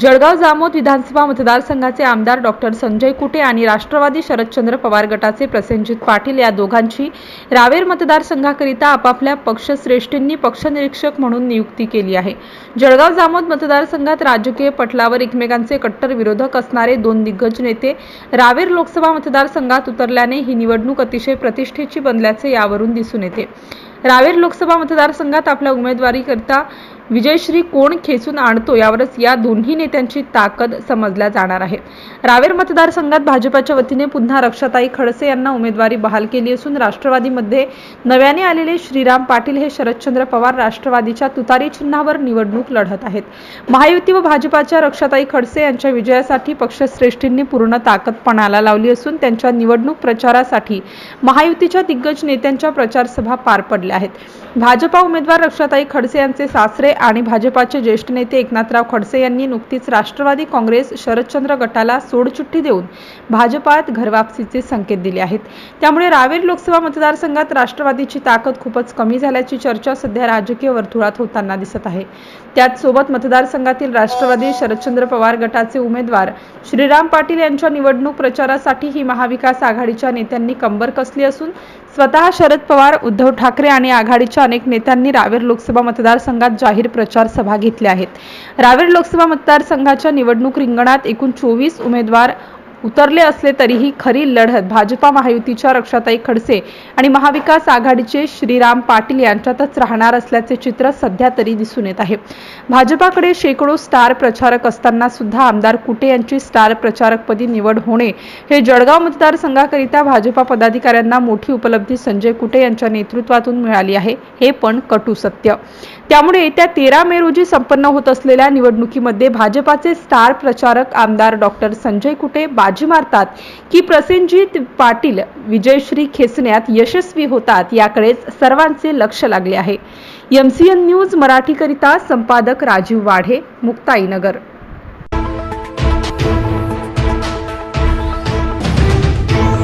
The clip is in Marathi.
जळगाव जामोद विधानसभा मतदारसंघाचे आमदार डॉक्टर संजय कुटे आणि राष्ट्रवादी शरदचंद्र पवार गटाचे प्रसेनजित पाटील या दोघांची रावेर मतदारसंघाकरिता आपापल्या पक्षश्रेष्ठींनी पक्षनिरीक्षक म्हणून नियुक्ती केली आहे. जळगाव जामोद मतदारसंघात राजकीय पटलावर एकमेकांचे कट्टर विरोधक असणारे दोन दिग्गज नेते रावेर लोकसभा मतदारसंघात उतरल्याने ही निवडणूक अतिशय प्रतिष्ठेची बनल्याचे यावरून दिसून येते. रावेर लोकसभा मतदारसंघात आपल्या उमेदवारीकरिता विजयश्री कोण खेचून आणतो यावरच या दोन्ही नेत्यांची ताकद समजल्या जाणार आहे रावेर मतदारसंघात भाजपाच्या वतीने पुन्हा रक्षाताई खडसे यांना उमेदवारी बहाल केली असून राष्ट्रवादीमध्ये नव्याने आलेले श्रीराम पाटील हे शरदचंद्र पवार राष्ट्रवादीच्या तुतारी चिन्हावर निवडणूक लढत आहेत. महायुती व भाजपाच्या रक्षाताई खडसे यांच्या विजयासाठी पक्षश्रेष्ठींनी पूर्ण ताकद पणाला लावली असून त्यांच्या निवडणूक प्रचारासाठी महायुतीच्या दिग्गज नेत्यांच्या प्रचारसभा पार पडल्या आहेत. भाजपा उमेदवार रक्षाताई खडसे यांचे सासरे आणि भाजपाचे ज्येष्ठ नेते एकनाथराव खडसे यांनी नुकतीच राष्ट्रवादी काँग्रेस शरदचंद्र गटाला सोडचिठ्ठी देऊन भाजपात घरवापसीचे संकेत दिले आहेत. त्यामुळे रावेर लोकसभा मतदारसंघात राष्ट्रवादीची ताकद खूपच कमी झाल्याची चर्चा सध्या राजकीय वर्तुळात होताना दिसत आहे. त्याच सोबत मतदारसंघातील राष्ट्रवादी शरदचंद्र पवार गटाचे उमेदवार श्रीराम पाटील यांच्या निवडणूक प्रचारासाठी ही महाविकास आघाडीच्या नेत्यांनी कंबर कसली असून स्वतः शरद पवार उद्धव ठाकरे आणि आघाडीच्या अनेक नेत्यांनी रावेर लोकसभा मतदारसंघात जाहीर प्रचार सभा घेतल्या आहेत. रावेर लोकसभा मतदारसंघाच्या निवडणूक रिंगणात एकूण चोवीस उमेदवार उतरले असले तरीही खरी लढत भाजपा महायुतीच्या रक्षाताई खडसे आणि महाविकास आघाडीचे श्रीराम पाटील यांच्यातच राहणार असल्याचे चित्र सध्या तरी दिसून येत आहे. भाजपाकडे शेकडो स्टार प्रचारक असताना सुद्धा आमदार कुटे यांची स्टार प्रचारकपदी निवड होणे हे जळगाव मतदारसंघाकरिता भाजपा पदाधिकाऱ्यांना मोठी उपलब्धी संजय कुटे यांच्या नेतृत्वातून मिळाली आहे हे पण कटू सत्य. त्यामुळे येत्या तेरा मे रोजी संपन्न होत असलेल्या निवडणुकीमध्ये भाजपाचे स्टार प्रचारक आमदार डॉक्टर संजय कुटे बाजी मारतात की प्रसेनजित पाटील विजयश्री खेचण्यात यशस्वी होतात याकडेच सर्वांचे लक्ष लागले आहे. एमसीएन न्यूज मराठीकरिता संपादक राजीव वाढे मुक्ताईनगर.